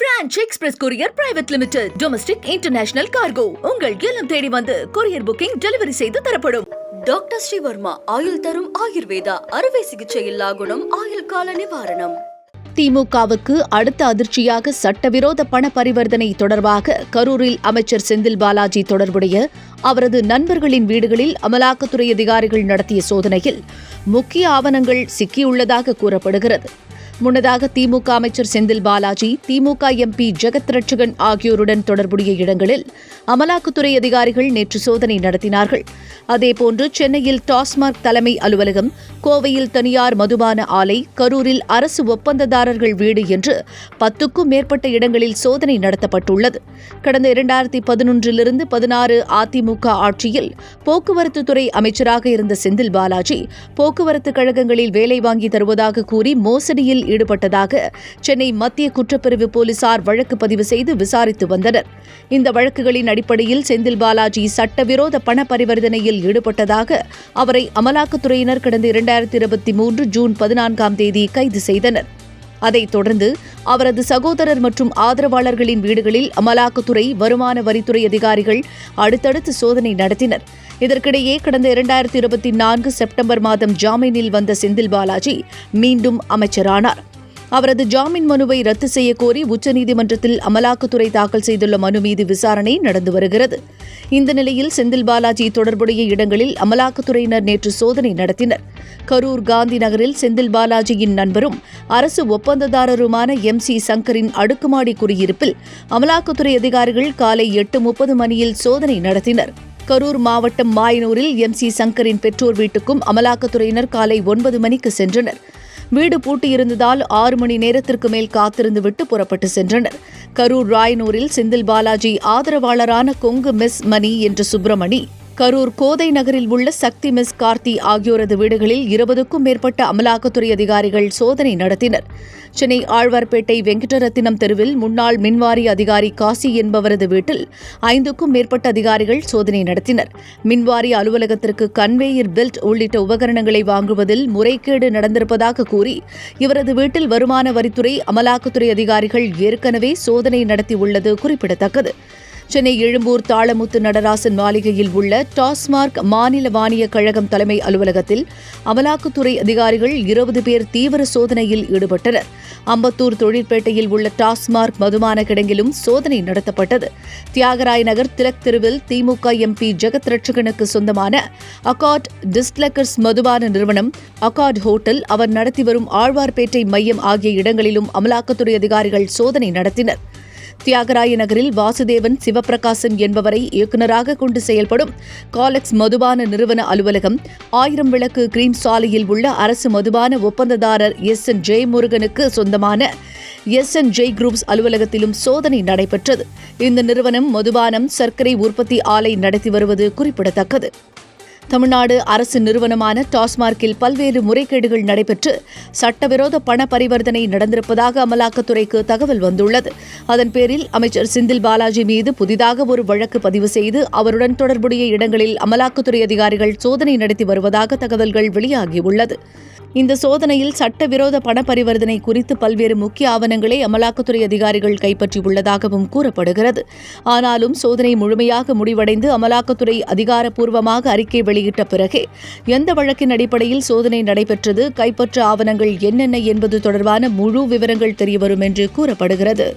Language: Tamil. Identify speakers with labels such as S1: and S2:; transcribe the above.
S1: Franch express courier private limited domestic international cargo. உங்கள் இல்லம் தேடி வந்து கொரியர் புக்கிங் டெலிவரி செய்து தரப்படும்.
S2: டாக்டர் ஸ்ரீவர்மா ஆயுள் தரும் ஆயுர்வேதா அறுவை சிகிச்சை இல்லா குணம் ஆயுள் கால நிவாரணம்.
S1: திமுகவுக்கு அடுத்த அதிர்ச்சியாக சட்டவிரோத பண பரிவர்த்தனை தொடர்பாக கரூரில் அமைச்சர் செந்தில் பாலாஜி தொடர்புடைய அவரது நண்பர்களின் வீடுகளில் அமலாக்கத்துறை அதிகாரிகள் நடத்திய சோதனையில் முக்கிய ஆவணங்கள் சிக்கியுள்ளதாக கூறப்படுகிறது. முன்னதாக திமுக அமைச்சர் செந்தில் பாலாஜி திமுக எம்பி ஜெகத் ரட்சகன் ஆகியோருடன் தொடர்புடைய இடங்களில் அமலாக்கத்துறை அதிகாரிகள் நேற்று சோதனை நடத்தினார்கள். அதேபோன்று சென்னையில் டாஸ்மாக் தலைமை அலுவலகம் கோவையில் தனியார் மதுபான ஆலை கரூரில் அரசு ஒப்பந்ததாரர்கள் வீடு என்று பத்துக்கும் மேற்பட்ட இடங்களில் சோதனை நடத்தப்பட்டுள்ளது. கடந்த இரண்டாயிரத்தி பதினொன்றிலிருந்து பதினாறு அதிமுக ஆட்சியில் போக்குவரத்து துறை அமைச்சராக இருந்த செந்தில் பாலாஜி போக்குவரத்து கழகங்களில் வேலை வாங்கி தருவதாக கூறி மோசடியில் ஈடுபட்டதாக சென்னை மத்திய குற்றப்பிரிவு போலீசார் வழக்கு பதிவு செய்து விசாரித்து வந்தனர். இந்த வழக்குகளின் அடிப்படையில் செந்தில் பாலாஜி சட்டவிரோத பண பரிவர்த்தனையில் ஈடுபட்டதாக அவரை அமலாக்கத்துறையினர் கடந்த இரண்டாயிரத்தி இருபத்தி மூன்று ஜூன் பதினான்காம் தேதி கைது செய்தனர். அதைத் தொடர்ந்து அவரது சகோதரர் மற்றும் ஆதரவாளர்களின் வீடுகளில் அமலாக்கத்துறை வருமான வரித்துறை அதிகாரிகள் அடுத்தடுத்து சோதனை நடத்தினர். இதற்கிடையே கடந்த இரண்டாயிரத்தி இருபத்தி நான்கு செப்டம்பர் மாதம் ஜாமீனில் வந்த செந்தில் பாலாஜி மீண்டும் அமைச்சரானார். அவரது ஜாமீன் மனுவை ரத்து செய்ய கோரி உச்சநீதிமன்றத்தில் அமலாக்கத்துறை தாக்கல் செய்துள்ள மனு மீது விசாரணை நடந்து வருகிறது. இந்த நிலையில் செந்தில் பாலாஜி தொடர்புடைய இடங்களில் அமலாக்கத்துறையினர் நேற்று சோதனை நடத்தினர். கரூர் காந்தி நகரில் செந்தில் பாலாஜியின் நண்பரும் அரசு ஒப்பந்ததாரருமான எம் சி சங்கரின் அடுக்குமாடி குடியிருப்பில் அமலாக்கத்துறை அதிகாரிகள் காலை எட்டு முப்பது மணியில் சோதனை நடத்தினர். கரூர் மாவட்டம் மாயனூரில் எம் சி சங்கரின் பெற்றோர் வீட்டுக்கும் அமலாக்கத்துறையினர் காலை ஒன்பது மணிக்கு சென்றனர். வீடு பூட்டியிருந்ததால் ஆறு மணி நேரத்திற்கு மேல் காத்திருந்துவிட்டு புறப்பட்டு சென்றனர். கரூர் ராயனூரில் செந்தில் பாலாஜி ஆதரவாளரான கொங்கு மிஸ் மணி என்ற சுப்பிரமணி கரூர் கோதை நகரில் உள்ள சக்தி மிஸ் கார்த்தி ஆகியோரது வீடுகளில் இருபதுக்கும் மேற்பட்ட அமலாக்கத்துறை அதிகாரிகள் சோதனை நடத்தினர். சென்னை ஆழ்வார்பேட்டை வெங்கடரத்தினம் தெருவில் முன்னாள் மின்வாரி அதிகாரி காசி என்பவரது வீட்டில் ஐந்துக்கும் மேற்பட்ட அதிகாரிகள் சோதனை நடத்தினர். மின்வாரி அலுவலகத்திற்கு கன்வேயர் பெல்ட் உள்ளிட்ட உபகரணங்களை வாங்குவதில் முறைகேடு நடந்திருப்பதாக கூறி இவரது வீட்டில் வருமான வரித்துறை அமலாக்கத்துறை அதிகாரிகள் ஏற்கனவே சோதனை நடத்தியுள்ளது குறிப்பிடத்தக்கது. சென்னை எழும்பூர் தாளமுத்து நடராசன் மாளிகையில் உள்ள டாஸ்மார்க் மாநில வாணிய கழகம் தலைமை அலுவலகத்தில் அமலாக்கத்துறை அதிகாரிகள் இருபது பேர் தீவிர சோதனையில் ஈடுபட்டனர். அம்பத்தூர் தொழிற்பேட்டையில் உள்ள டாஸ்மார்க் மதுமான கிடங்கிலும் சோதனை நடத்தப்பட்டது. தியாகராய நகர் திலக் தெருவில் திமுக எம்பி ஜெகத் ரட்சகனுக்கு சொந்தமான அகாட் டிஸ்லக்கர்ஸ் மதுபான நிறுவனம் அகாட் ஹோட்டல் அவர் நடத்தி வரும் ஆழ்வார்பேட்டை மையம் ஆகிய இடங்களிலும் அமலாக்கத்துறை அதிகாரிகள் சோதனை நடத்தினர். தியாகராய நகரில் வாசுதேவன் சிவபிரகாசன் என்பவரை இயக்குநராக கொண்டு செயல்படும் காலெக்ஸ் மதுபான நிறுவன அலுவலகம் ஆயிரம் விளக்கு கிரீம் சாலையில் உள்ள அரசு மதுபான ஒப்பந்ததாரர் எஸ். என். ஜெயமுருகனுக்கு சொந்தமான எஸ். என். ஜெய் குரூப்ஸ் அலுவலகத்திலும் சோதனை நடைபெற்றது. இந்த நிறுவனம் மதுபானம் சர்க்கரை உற்பத்தி ஆலை நடத்தி வருவது குறிப்பிடத்தக்கது. தமிழ்நாடு அரசு நிறுவனமான டாஸ்மார்க்கில் பல்வேறு முறைகேடுகள் நடைபெற்று சட்டவிரோத பண பரிவர்த்தனை நடந்திருப்பதாக அமலாக்கத்துறைக்கு தகவல் வந்துள்ளது. அதன் பேரில் அமைச்சர் செந்தில் பாலாஜி மீது புதிதாக ஒரு வழக்கு பதிவு செய்து அவருடன் தொடர்புடைய இடங்களில் அமலாக்கத்துறை அதிகாரிகள் சோதனை நடத்தி வருவதாக தகவல்கள் வெளியாகியுள்ளது. இந்த சோதனையில் சட்டவிரோத பண பரிவர்த்தனை குறித்து பல்வேறு முக்கிய ஆவணங்களை அமலாக்கத்துறை அதிகாரிகள் கைப்பற்றியுள்ளதாகவும் கூறப்படுகிறது. ஆனாலும் சோதனை முழுமையாக முடிவடைந்து அமலாக்கத்துறை அதிகாரப்பூர்வமாக அறிக்கை வெளியிட்ட பிறகே எந்த வழக்கின் அடிப்படையில் சோதனை நடைபெற்றது கைப்பற்ற ஆவணங்கள் என்னென்ன என்பது தொடர்பான முழு விவரங்கள் தெரியவரும் என்று கூறப்படுகிறது.